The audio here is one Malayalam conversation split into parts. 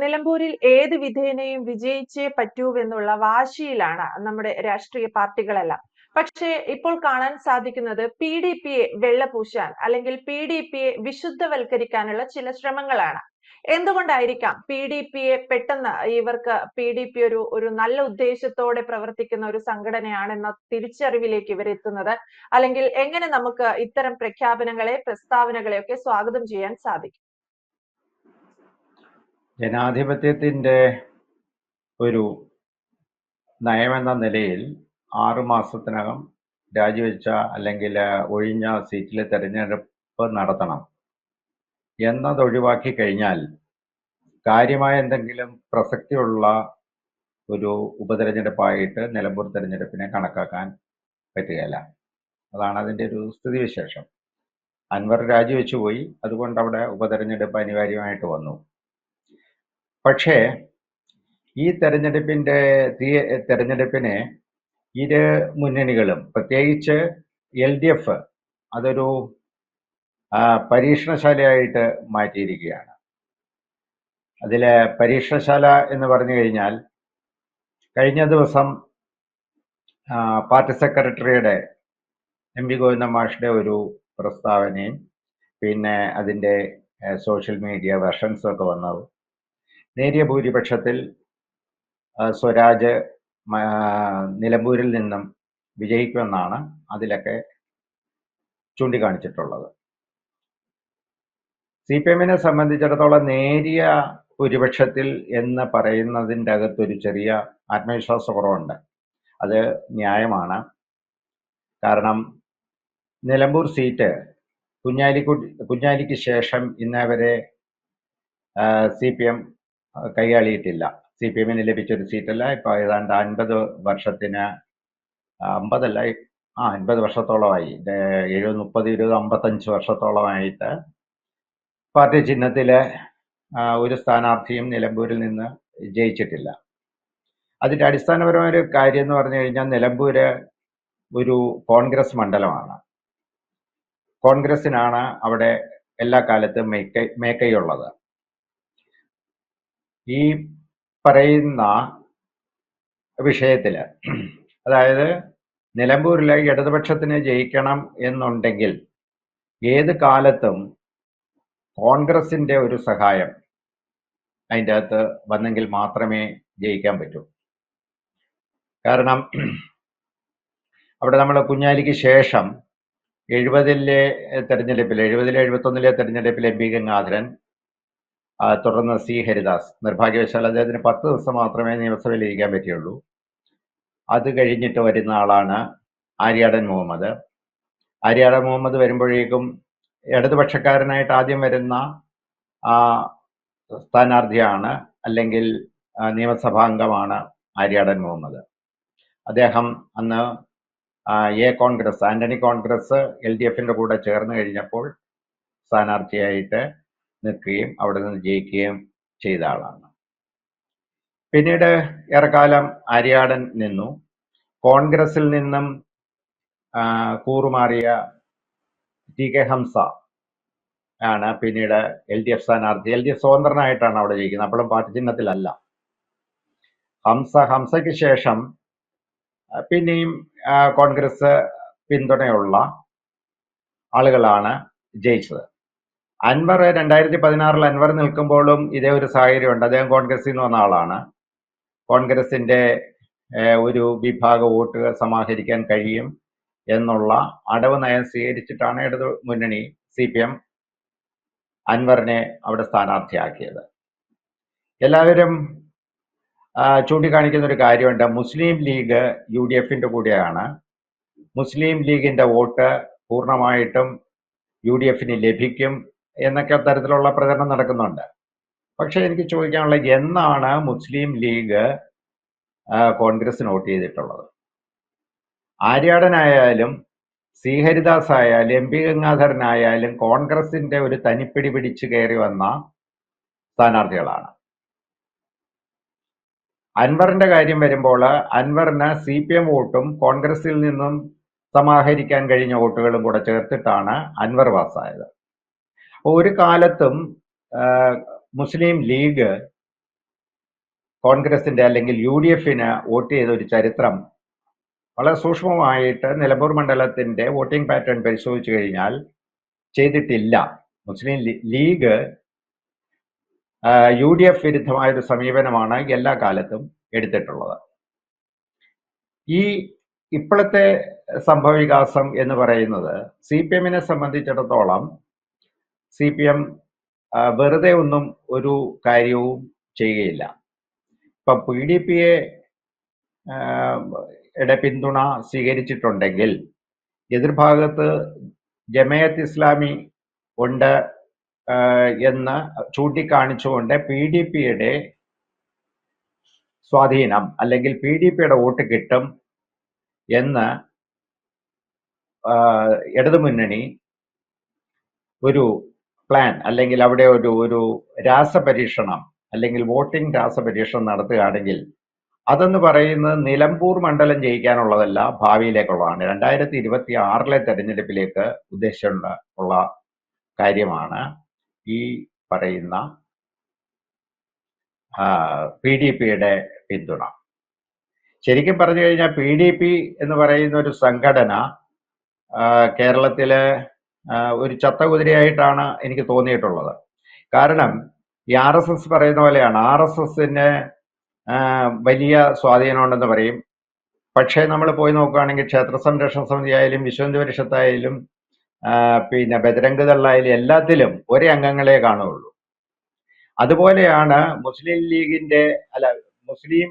നിലമ്പൂരിൽ ഏത് വിധേനയും വിജയിച്ചേ പറ്റൂവെന്നുള്ള വാശിയിലാണ് നമ്മുടെ രാഷ്ട്രീയ പാർട്ടികളെല്ലാം. പക്ഷേ ഇപ്പോൾ കാണാൻ സാധിക്കുന്നത് പി ഡി പിയെ വെള്ളപൂശാൻ അല്ലെങ്കിൽ പി ഡി പിയെ വിശുദ്ധവൽക്കരിക്കാനുള്ള ചില ശ്രമങ്ങളാണ്. എന്തുകൊണ്ടായിരിക്കാം പി ഡി പിയെ പെട്ടെന്ന് ഇവർക്ക് പി ഡി പി ഒരു ഒരു നല്ല ഉദ്ദേശത്തോടെ പ്രവർത്തിക്കുന്ന ഒരു സംഘടനയാണെന്ന തിരിച്ചറിവിലേക്ക് ഇവർ എത്തുന്നത്? അല്ലെങ്കിൽ എങ്ങനെ നമുക്ക് ഇത്തരം പ്രഖ്യാപനങ്ങളെ പ്രസ്താവനകളെയൊക്കെ സ്വാഗതം ചെയ്യാൻ സാധിക്കും? ജനാധിപത്യത്തിന്റെ ഒരു നയമെന്ന നിലയിൽ ആറു മാസത്തിനകം രാജിവെച്ച അല്ലെങ്കിൽ ഒഴിഞ്ഞ സീറ്റിലെ തെരഞ്ഞെടുപ്പ് നടത്തണം എന്നതൊഴിവാക്കി കഴിഞ്ഞാൽ കാര്യമായ എന്തെങ്കിലും പ്രസക്തിയുള്ള ഒരു ഉപതെരഞ്ഞെടുപ്പായിട്ട് നിലമ്പൂർ തെരഞ്ഞെടുപ്പിനെ കണക്കാക്കാൻ പറ്റുകയില്ല. അതാണ് അതിന്റെ ഒരു സ്ഥിതിവിശേഷം. അൻവർ രാജിവെച്ചു പോയി അതുകൊണ്ട് അവിടെ ഉപതെരഞ്ഞെടുപ്പ് അനിവാര്യമായിട്ട് വന്നു. പക്ഷേ ഈ തെരഞ്ഞെടുപ്പിന്റെ തെരഞ്ഞെടുപ്പിനെ ഇരു മുന്നണികളും പ്രത്യേകിച്ച് എൽ ഡി എഫ് അതൊരു പരീക്ഷണശാലയായിട്ട് മാറ്റിയിരിക്കുകയാണ്. അതിലെ പരീക്ഷണശാല എന്ന് പറഞ്ഞു കഴിഞ്ഞാൽ കഴിഞ്ഞ ദിവസം പാർട്ടി സെക്രട്ടറിയുടെ എം വി ഗോവിന്ദ മാഷിന്റെ ഒരു പ്രസ്താവനയും പിന്നെ അതിന്റെ സോഷ്യൽ മീഡിയ വെർഷൻസും ഒക്കെ വന്നു. നേരിയ ഭൂരിപക്ഷത്തിൽ സ്വരാജ് നിലമ്പൂരിൽ നിന്നും വിജയിക്കുമെന്നാണ് അതിലൊക്കെ ചൂണ്ടിക്കാണിച്ചിട്ടുള്ളത്. സി പി എമ്മിനെ സംബന്ധിച്ചിടത്തോളം നേരിയ ഭൂരിപക്ഷത്തിൽ എന്ന് പറയുന്നതിന്റെ അകത്തൊരു ചെറിയ ആത്മവിശ്വാസ കുറവുണ്ട്. അത് ന്യായമാണ്. കാരണം നിലമ്പൂർ സീറ്റ് കുഞ്ഞാലിക്കുട്ടി കുഞ്ഞാലിക്ക് ശേഷം ഇന്നേവരെ സി പി എം കൈകാളിയിട്ടില്ല സി പി എമ്മിന് ലഭിച്ചൊരു സീറ്റല്ല. ഇപ്പോൾ ഏതാണ്ട് അൻപത് വർഷത്തിന് അമ്പതല്ല ആ അൻപത് വർഷത്തോളമായി. എഴുപത് മുപ്പത് ഇരുപത് അമ്പത്തഞ്ച് വർഷത്തോളമായിട്ട് പാർട്ടി ചിഹ്നത്തിലെ ഒരു സ്ഥാനാർത്ഥിയും നിലമ്പൂരിൽ നിന്ന് ജയിച്ചിട്ടില്ല. അതിന്റെ അടിസ്ഥാനപരമായ ഒരു കാര്യം എന്ന് പറഞ്ഞു കഴിഞ്ഞാൽ നിലമ്പൂര് ഒരു കോൺഗ്രസ് മണ്ഡലമാണ്. കോൺഗ്രസിനാണ് അവിടെ എല്ലാ കാലത്തും മേക്കൈ മേക്കൈയുള്ളത്. ഈ പറയുന്ന വിഷയത്തിൽ അതായത് നിലമ്പൂരിലെ ഇടതുപക്ഷത്തിന് ജയിക്കണം എന്നുണ്ടെങ്കിൽ ഏത് കാലത്തും കോൺഗ്രസിന്റെ ഒരു സഹായം അതിന്റെ അകത്ത് വന്നെങ്കിൽ മാത്രമേ ജയിക്കാൻ പറ്റൂ. കാരണം അവിടെ നമ്മൾ കുഞ്ഞാലിക്ക് ശേഷം എഴുപതിലെ തെരഞ്ഞെടുപ്പിൽ എഴുപതിലെ എഴുപത്തൊന്നിലെ തെരഞ്ഞെടുപ്പിൽ എം പി ഗംഗാധരൻ തുടർന്ന് സി. ഹരിദാസ്. നിർഭാഗ്യവശാൽ അദ്ദേഹത്തിന് പത്ത് ദിവസം മാത്രമേ നിയമസഭയിൽ ഇരിക്കാൻ പറ്റിയുള്ളൂ. അത് കഴിഞ്ഞിട്ട് വരുന്ന ആളാണ് ആര്യാടൻ മുഹമ്മദ്. ആര്യാടൻ മുഹമ്മദ് വരുമ്പോഴേക്കും ഇടതുപക്ഷക്കാരനായിട്ട് ആദ്യം വരുന്ന സ്ഥാനാർത്ഥിയാണ് അല്ലെങ്കിൽ നിയമസഭാംഗമാണ് ആര്യാടൻ മുഹമ്മദ്. അദ്ദേഹം അന്ന് A Congress Antony Congress L D എഫിന്റെ കൂടെ ചേർന്ന് കഴിഞ്ഞപ്പോൾ സ്ഥാനാർത്ഥിയായിട്ട് നിൽക്കുകയും അവിടെ നിന്ന് ജയിക്കുകയും ചെയ്ത ആളാണ്. പിന്നീട് ഏറെക്കാലം അരിയാടൻ നിന്നു. കോൺഗ്രസിൽ നിന്നും കൂറുമാറിയ ടി കെ ഹംസ ആണ് പിന്നീട് എൽ ഡി എഫ് സ്ഥാനാർത്ഥി. എൽ ഡി എഫ് സ്വതന്ത്രനായിട്ടാണ് അവിടെ ജയിക്കുന്നത്. അപ്പോഴും പാർട്ടി ചിഹ്നത്തിലല്ല. ഹംസ ഹംസയ്ക്ക് ശേഷം പിന്നെയും കോൺഗ്രസ് പിന്തുണയുള്ള ആളുകളാണ് ജയിച്ചത്. അൻവർ രണ്ടായിരത്തി പതിനാറിൽ അൻവർ നിൽക്കുമ്പോഴും ഇതേ ഒരു സാഹചര്യം ഉണ്ട് അദ്ദേഹം കോൺഗ്രസിൽ നിന്ന് വന്ന ആളാണ്. കോൺഗ്രസിന്റെ ഒരു വിഭാഗ വോട്ട് സമാഹരിക്കാൻ കഴിയും എന്നുള്ള അടവ് നയം സ്വീകരിച്ചിട്ടാണ് ഇടതു മുന്നണി സി പി എം അൻവറിനെ അവിടെ സ്ഥാനാർത്ഥിയാക്കിയത്. എല്ലാവരും ചൂണ്ടിക്കാണിക്കുന്ന ഒരു കാര്യമുണ്ട്. മുസ്ലിം ലീഗ് യു ഡി എഫിന്റെ കൂടെയാണ്. മുസ്ലിം ലീഗിന്റെ വോട്ട് പൂർണമായിട്ടും യു ഡി എഫിന് ലഭിക്കും. എന്നൊക്കെ തരത്തിലുള്ള പ്രചരണം നടക്കുന്നുണ്ട്. പക്ഷെ എനിക്ക് ചോദിക്കാനുള്ള എന്നാണ് മുസ്ലിം ലീഗ് കോൺഗ്രസ് നോട്ട് ചെയ്തിട്ടുള്ളത്? ആര്യാടനായാലും ശ്രീഹരിദാസ് ആയാലും എം പി ഗംഗാധരനായാലും കോൺഗ്രസിന്റെ ഒരു തനിപ്പിടി പിടിച്ചു കയറി വന്ന സ്ഥാനാർത്ഥികളാണ്. അൻവറിന്റെ കാര്യം വരുമ്പോൾ അൻവറിന് സി പി എം വോട്ടും കോൺഗ്രസിൽ നിന്നും സമാഹരിക്കാൻ കഴിഞ്ഞ വോട്ടുകളും കൂടെ ചേർത്തിട്ടാണ് അൻവർ പാസ്സായത്. ഒരു കാലത്തും മുസ്ലിം ലീഗ് കോൺഗ്രസിന്റെ അല്ലെങ്കിൽ യു ഡി എഫിന് വോട്ട് ചെയ്ത ഒരു ചരിത്രം വളരെ സൂക്ഷ്മമായിട്ട് നിലമ്പൂർ മണ്ഡലത്തിന്റെ വോട്ടിംഗ് പാറ്റേൺ പരിശോധിച്ചു കഴിഞ്ഞാൽ ചെയ്തിട്ടില്ല. Muslim League U D F വിരുദ്ധമായ ഒരു സമീപനമാണ് എല്ലാ കാലത്തും എടുത്തിട്ടുള്ളത്. ഈ ഇപ്പോഴത്തെ സംഭവവികാസം എന്ന് പറയുന്നത് സി പി എമ്മിനെ സംബന്ധിച്ചിടത്തോളം സി പി എം വെറുതെ ഒന്നും ഒരു കാര്യവും ചെയ്യുകയില്ല. ഇപ്പം പി ഡി പിയെ യുടെ പിന്തുണ സ്വീകരിച്ചിട്ടുണ്ടെങ്കിൽ എതിർഭാഗത്ത് ജമയത്ത് ഇസ്ലാമി ഉണ്ട് എന്ന് ചൂണ്ടിക്കാണിച്ചുകൊണ്ട് പി ഡി പിയുടെ സ്വാധീനം അല്ലെങ്കിൽ പി ഡി പിയുടെ വോട്ട് കിട്ടും എന്ന് ഇടതുമുന്നണി ഒരു പ്ലാൻ അല്ലെങ്കിൽ അവിടെ ഒരു ഒരു രാസപരീക്ഷണം അല്ലെങ്കിൽ വോട്ടിംഗ് രാസപരീക്ഷണം നടത്തുകയാണെങ്കിൽ അതെന്ന് പറയുന്നത് നിലമ്പൂർ മണ്ഡലം ജയിക്കാനുള്ളതല്ല ഭാവിയിലേക്കുള്ളതാണ്. രണ്ടായിരത്തി ഇരുപത്തി ആറിലെ തെരഞ്ഞെടുപ്പിലേക്ക് ഉദ്ദേശമുള്ള ഉള്ള കാര്യമാണ് ഈ പറയുന്ന പി ഡി പിയുടെ പിന്തുണ. ശരിക്കും പറഞ്ഞു കഴിഞ്ഞാൽ പി ഡി പി എന്ന് പറയുന്ന ഒരു സംഘടന കേരളത്തിൽ ആ, ചത്ത കുതിരയായിട്ടാണ് എനിക്ക് തോന്നിയിട്ടുള്ളത്. കാരണം ഈ ആർ എസ് എസ് പറയുന്ന പോലെയാണ്. ആർ എസ് എസിന് വലിയ സ്വാധീനമുണ്ടെന്ന് പറയും. പക്ഷേ നമ്മൾ പോയി നോക്കുകയാണെങ്കിൽ ക്ഷേത്ര സംരക്ഷണ സമിതി ആയാലും വിശ്വന്ത് പരിഷത്തായാലും പിന്നെ ബജരംഗ് ദളായാലും എല്ലാത്തിലും ഒരേ അംഗങ്ങളെ കാണുകയുള്ളൂ. അതുപോലെയാണ് മുസ്ലിം ലീഗിന്റെ അല്ല മുസ്ലിം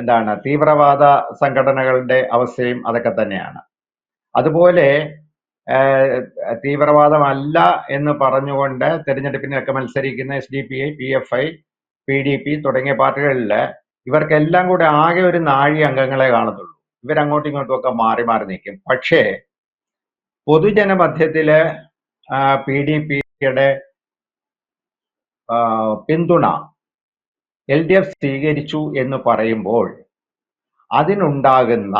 എന്താണ് തീവ്രവാദ സംഘടനകളുടെ അവസ്ഥയും അതൊക്കെ തന്നെയാണ്. അതുപോലെ തീവ്രവാദമല്ല എന്ന് പറഞ്ഞുകൊണ്ട് തെരഞ്ഞെടുപ്പിനൊക്കെ മത്സരിക്കുന്ന S D P I P F I P D P തുടങ്ങിയ പാർട്ടികളിൽ ഇവർക്കെല്ലാം കൂടെ ആകെ ഒരു നാഴി അംഗങ്ങളെ കാണത്തുള്ളൂ. ഇവരങ്ങോട്ടും ഇങ്ങോട്ടും ഒക്കെ മാറി മാറി നിൽക്കും. പക്ഷേ പൊതുജന മധ്യത്തിൽ പി ഡി പിയുടെ പിന്തുണ എൽ ഡി എഫ് സ്വീകരിച്ചു എന്ന് പറയുമ്പോൾ അതിനുണ്ടാകുന്ന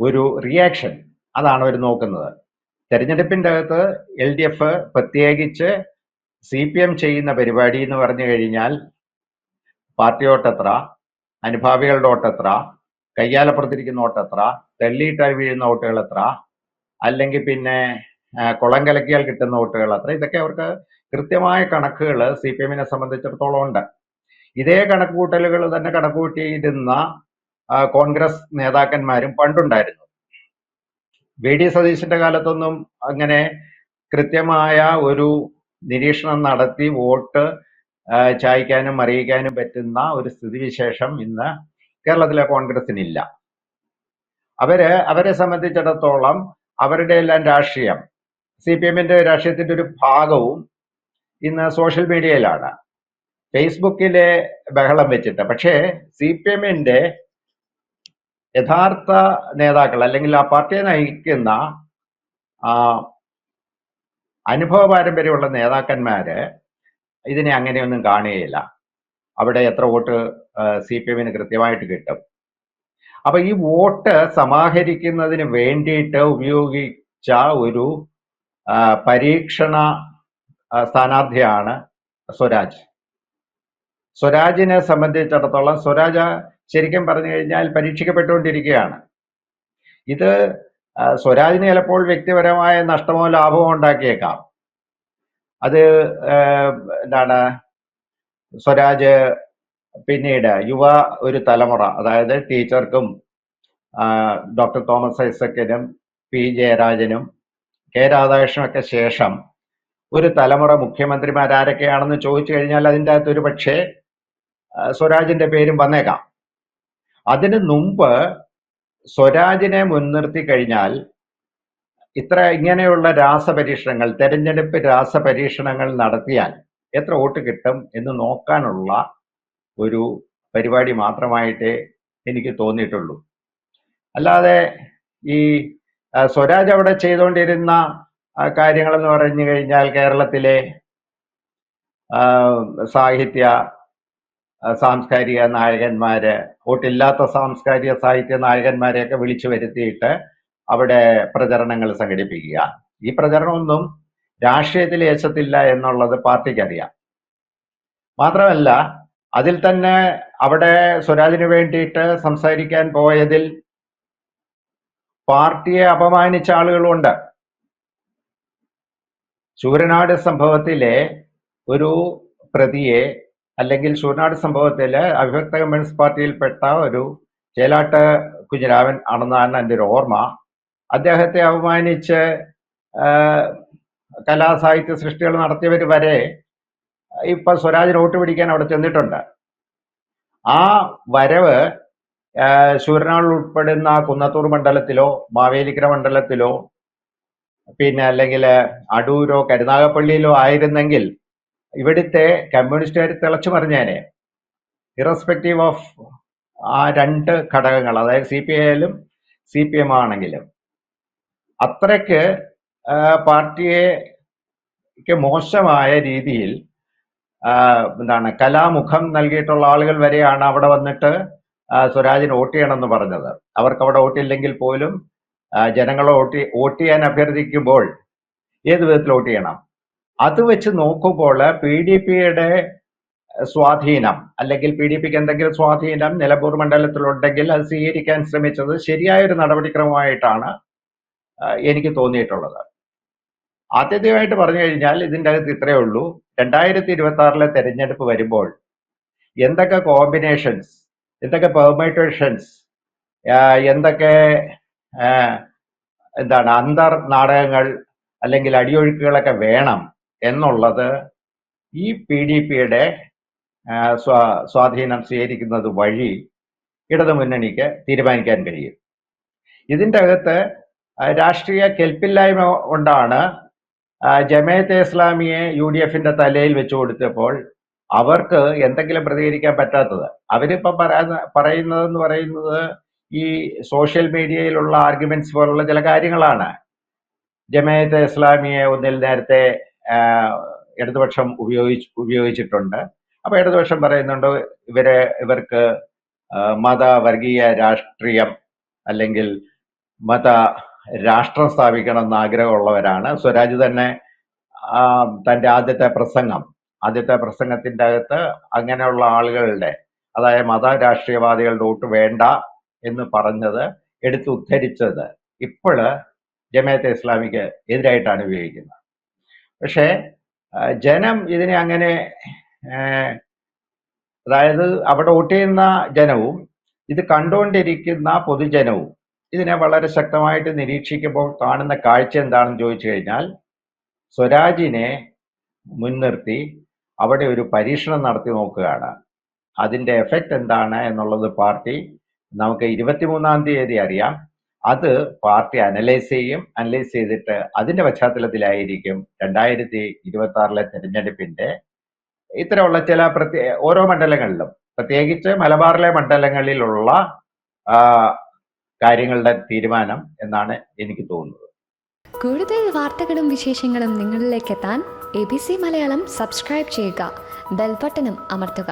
ഒരു റിയാക്ഷൻ അതാണ് അവർ നോക്കുന്നത്. തെരഞ്ഞെടുപ്പിന്റെ അകത്ത് എൽ ഡി എഫ് പ്രത്യേകിച്ച് സി പി എം ചെയ്യുന്ന പരിപാടി എന്ന് പറഞ്ഞു കഴിഞ്ഞാൽ പാർട്ടി വോട്ടെത്ര അനുഭാവികളുടെ ഓട്ടെത്ര കയ്യാലപ്പുറത്തിരിക്കുന്ന ഓട്ടെത്ര തെള്ളിയിട്ടാൽ വീഴുന്ന വോട്ടുകൾ എത്ര അല്ലെങ്കിൽ പിന്നെ കുളം കലക്കിയാൽ കിട്ടുന്ന വോട്ടുകൾ അത്ര ഇതൊക്കെ അവർക്ക് കൃത്യമായ കണക്കുകൾ സി പി എമ്മിനെ സംബന്ധിച്ചിടത്തോളം ഉണ്ട്. ഇതേ കണക്കുകൂട്ടലുകൾ തന്നെ കണക്കുകൂട്ടിയിരുന്ന കോൺഗ്രസ് നേതാക്കന്മാരും പണ്ടുണ്ടായിരുന്നു. വി. ഡി. സതീശന്റെ കാലത്തൊന്നും അങ്ങനെ കൃത്യമായ ഒരു നിരീക്ഷണം നടത്തി വോട്ട് ചായ്ക്കാനും അറിയിക്കാനും പറ്റുന്ന ഒരു സ്ഥിതിവിശേഷം ഇന്ന് കേരളത്തിലെ കോൺഗ്രസിനില്ല അവർ അവരെ സംബന്ധിച്ചിടത്തോളം അവരുടെ എല്ലാം രാഷ്ട്രീയം സി പി എമ്മിന്റെ രാഷ്ട്രീയത്തിന്റെ ഒരു ഭാഗവും ഇന്ന് സോഷ്യൽ മീഡിയയിലാണ്. ഫേസ്ബുക്കിലെ ബഹളം വെച്ചിട്ട്. പക്ഷേ സി പി എമ്മിന്റെ യഥാർത്ഥ നേതാക്കൾ അല്ലെങ്കിൽ ആ പാർട്ടിയെ നയിക്കുന്ന ആ, അനുഭവ പാരമ്പര്യമുള്ള നേതാക്കന്മാര് ഇതിനെ അങ്ങനെയൊന്നും കാണുകയില്ല. അവിടെ എത്ര വോട്ട് സി പി എമ്മിന് കൃത്യമായിട്ട് കിട്ടും. അപ്പൊ ഈ വോട്ട് സമാഹരിക്കുന്നതിന് വേണ്ടിയിട്ട് ഉപയോഗിച്ച ഒരു പരീക്ഷണ സ്ഥാനാർത്ഥിയാണ് സ്വരാജ്. സ്വരാജിനെ സംബന്ധിച്ചിടത്തോളം സ്വരാജ് ശരിക്കും പറഞ്ഞു കഴിഞ്ഞാൽ പരീക്ഷിക്കപ്പെട്ടുകൊണ്ടിരിക്കുകയാണ്. ഇത് സ്വരാജിന് ചിലപ്പോൾ വ്യക്തിപരമായ നഷ്ടമോ ലാഭമോ ഉണ്ടാക്കിയേക്കാം. അത് എന്താണ് സ്വരാജ് പിന്നീട് യുവ ഒരു തലമുറ അതായത് ടീച്ചർക്കും ഡോക്ടർ തോമസ് ഐസക്കിനും പി ജയരാജനും കെ രാധാകൃഷ്ണനൊക്കെ ശേഷം ഒരു തലമുറ മുഖ്യമന്ത്രിമാരാരൊക്കെയാണെന്ന് ചോദിച്ചു കഴിഞ്ഞാൽ അതിന്റെ അകത്ത് ഒരു പക്ഷേ സ്വരാജിന്റെ പേരും വന്നേക്കാം. അതിന് മുമ്പ് സ്വരാജിനെ മുൻനിർത്തി കഴിഞ്ഞാൽ ഇത്ര ഇങ്ങനെയുള്ള രാസപരീക്ഷണങ്ങൾ തെരഞ്ഞെടുപ്പ് രാസപരീക്ഷണങ്ങൾ നടത്തിയാൽ എത്ര വോട്ട് കിട്ടും എന്ന് നോക്കാനുള്ള ഒരു പരിപാടി മാത്രമായിട്ടേ എനിക്ക് തോന്നിയിട്ടുള്ളൂ. അല്ലാതെ ഈ സ്വരാജ് അവിടെ ചെയ്തുകൊണ്ടിരുന്ന കാര്യങ്ങളെന്ന് പറഞ്ഞു കഴിഞ്ഞാൽ കേരളത്തിലെ സാഹിത്യ സാംസ്കാരിക നായകന്മാര് വോട്ടില്ലാത്ത സാംസ്കാരിക സാഹിത്യ നായകന്മാരെയൊക്കെ വിളിച്ചു വരുത്തിയിട്ട് അവിടെ പ്രചരണങ്ങൾ സംഘടിപ്പിക്കുക. ഈ പ്രചരണമൊന്നും രാഷ്ട്രീയത്തിൽ യേശത്തില്ല എന്നുള്ളത് പാർട്ടിക്ക് അറിയാം മാത്രമല്ല അതിൽ തന്നെ അവിടെ സ്വരാജിന് വേണ്ടിയിട്ട് സംസാരിക്കാൻ പോയതിൽ പാർട്ടിയെ അപമാനിച്ച ആളുകളുണ്ട് ചൂരനാട് സംഭവത്തിലെ ഒരു പ്രതിയെ അല്ലെങ്കിൽ ശൂനാട് സംഭവത്തിൽ അവിഭക്ത കമ്മ്യൂണിസ്റ്റ് പാർട്ടിയിൽപ്പെട്ട ഒരു ചേലാട്ട് കുഞ്ഞിരാമൻ ആണെന്നാണ് എന്റെ ഒരു ഓർമ്മ. അദ്ദേഹത്തെ അപമാനിച്ച് കലാസാഹിത്യ സൃഷ്ടികൾ നടത്തിയവർ വരെ ഇപ്പൊ സ്വരാജിന് വോട്ട് പിടിക്കാൻ അവിടെ ചെന്നിട്ടുണ്ട്. ആ വരവ് ശൂരനാൾ ഉൾപ്പെടുന്ന കുന്നത്തൂർ മണ്ഡലത്തിലോ മാവേലിക്കര മണ്ഡലത്തിലോ പിന്നെ അല്ലെങ്കിൽ അടൂരോ കരുനാഗപ്പള്ളിയിലോ ആയിരുന്നെങ്കിൽ ഇവിടുത്തെ കമ്മ്യൂണിസ്റ്റുകാർ തിളച്ചു മറിഞ്ഞേനെ ഇറസ്പെക്റ്റീവ് ഓഫ് ആ രണ്ട് ഘടകങ്ങൾ അതായത് സി പി ഐ ആയാലും സി പി എം ആണെങ്കിലും. അത്രയ്ക്ക് പാർട്ടിയെ മോശമായ രീതിയിൽ എന്താണ് കലാമുഖം നൽകിയിട്ടുള്ള ആളുകൾ വരെയാണ് അവിടെ വന്നിട്ട് സ്വരാജിന് വോട്ട് ചെയ്യണമെന്ന് പറഞ്ഞത്. അവർക്ക് അവിടെ വോട്ടില്ലെങ്കിൽ പോലും ജനങ്ങളെ വോട്ട് വോട്ട് ചെയ്യാൻ അഭ്യർത്ഥിക്കുമ്പോൾ ഏത് വിധത്തിൽ വോട്ട് ചെയ്യണം? അത് വെച്ച് നോക്കുമ്പോൾ പി ഡി പിയുടെ സ്വാധീനം അല്ലെങ്കിൽ പി ഡി പിക്ക് എന്തെങ്കിലും സ്വാധീനം നിലമ്പൂർ മണ്ഡലത്തിലുണ്ടെങ്കിൽ അത് സ്വീകരിക്കാൻ ശ്രമിച്ചത് ശരിയായ ഒരു നടപടിക്രമമായിട്ടാണ് എനിക്ക് തോന്നിയിട്ടുള്ളത്. ആദ്യമായിട്ട് പറഞ്ഞു കഴിഞ്ഞാൽ ഇതിന്റെ അകത്ത് ഇത്രയേ ഉള്ളൂ. രണ്ടായിരത്തി ഇരുപത്തി ആറിലെ തെരഞ്ഞെടുപ്പ് വരുമ്പോൾ എന്തൊക്കെ കോമ്പിനേഷൻസ് എന്തൊക്കെ പെർമൈറ്റേഷൻസ് എന്തൊക്കെ എന്താണ് അന്തർ നാടകങ്ങൾ അല്ലെങ്കിൽ അടിയൊഴുക്കുകളൊക്കെ വേണം എന്നുള്ളത് ഈ പി ഡി പിയുടെ സ്വാധീനം സ്വീകരിക്കുന്നത് വഴി ഇടതുമുന്നണിക്ക് തീരുമാനിക്കാൻ കഴിയും. ഇതിന്റെ അകത്ത് രാഷ്ട്രീയ കെൽപ്പില്ലായ്മ കൊണ്ടാണ് ജമയത്തെ ഇസ്ലാമിയെ യു ഡി എഫിന്റെ തലയിൽ വെച്ചു കൊടുത്തപ്പോൾ അവർക്ക് എന്തെങ്കിലും പ്രതികരിക്കാൻ പറ്റാത്തത്. അവരിപ്പം പറയുന്നതെന്ന് പറയുന്നത് ഈ സോഷ്യൽ മീഡിയയിലുള്ള ആർഗ്യുമെന്റ്സ് പോലുള്ള ചില കാര്യങ്ങളാണ്. ജമയത്തെ ഇസ്ലാമിയെ ഒന്നിൽ നേരത്തെ ഇടതുപക്ഷം ഉപയോഗിച്ച് ഉപയോഗിച്ചിട്ടുണ്ട്. അപ്പൊ ഇടതുപക്ഷം പറയുന്നുണ്ട് ഇവരെ ഇവർക്ക് മത വർഗീയ രാഷ്ട്രീയം അല്ലെങ്കിൽ മത രാഷ്ട്രം സ്ഥാപിക്കണം എന്ന് ആഗ്രഹമുള്ളവരാണ്. സ്വരാജ് തന്നെ തന്റെ ആദ്യത്തെ പ്രസംഗം ആദ്യത്തെ പ്രസംഗത്തിന്റെ അകത്ത് അങ്ങനെയുള്ള ആളുകളുടെ അതായത് മത രാഷ്ട്രീയവാദികളുടെ വോട്ട് വേണ്ട എന്ന് പറഞ്ഞത് എടുത്ത് ഉദ്ധരിച്ചത് ഇപ്പോൾ ജമാഅത്തെ ഇസ്ലാമിക്ക് എതിരായിട്ടാണ് ഉപയോഗിക്കുന്നത്. പക്ഷേ ജനം ഇതിനെ അങ്ങനെ അതായത് അവിടെ വോട്ട് ചെയ്യുന്ന ജനവും ഇത് കണ്ടുകൊണ്ടിരിക്കുന്ന പൊതുജനവും ഇതിനെ വളരെ ശക്തമായിട്ട് നിരീക്ഷിക്കുമ്പോൾ കാണുന്ന കാഴ്ച എന്താണെന്ന് ചോദിച്ചു കഴിഞ്ഞാൽ സ്വരാജിനെ മുൻനിർത്തി അവിടെ ഒരു പരീക്ഷണം നടത്തി നോക്കുകയാണ്. അതിന്റെ എഫക്റ്റ് എന്താണ് എന്നുള്ളത് പാർട്ടി നമുക്ക് ഇരുപത്തിമൂന്നാം തീയതി അറിയാം. അത് പാർട്ടി അനലൈസ് ചെയ്യും അനലൈസ് ചെയ്തിട്ട് അതിന്റെ പശ്ചാത്തലത്തിലായിരിക്കും രണ്ടായിരത്തി ഇരുപത്തി ആറിലെ തെരഞ്ഞെടുപ്പിന്റെ ഇത്തരമുള്ള ചില പ്രത്യേക ഓരോ മണ്ഡലങ്ങളിലും പ്രത്യേകിച്ച് മലബാറിലെ മണ്ഡലങ്ങളിലുള്ള കാര്യങ്ങളുടെ തീരുമാനം എന്നാണ് എനിക്ക് തോന്നുന്നത്. കൂടുതൽ വാർത്തകളും വിശേഷങ്ങളും നിങ്ങളിലേക്ക് എത്താൻ A B C Malayalam subscribe ചെയ്യുക ബെൽബട്ടനും അമർത്തുക.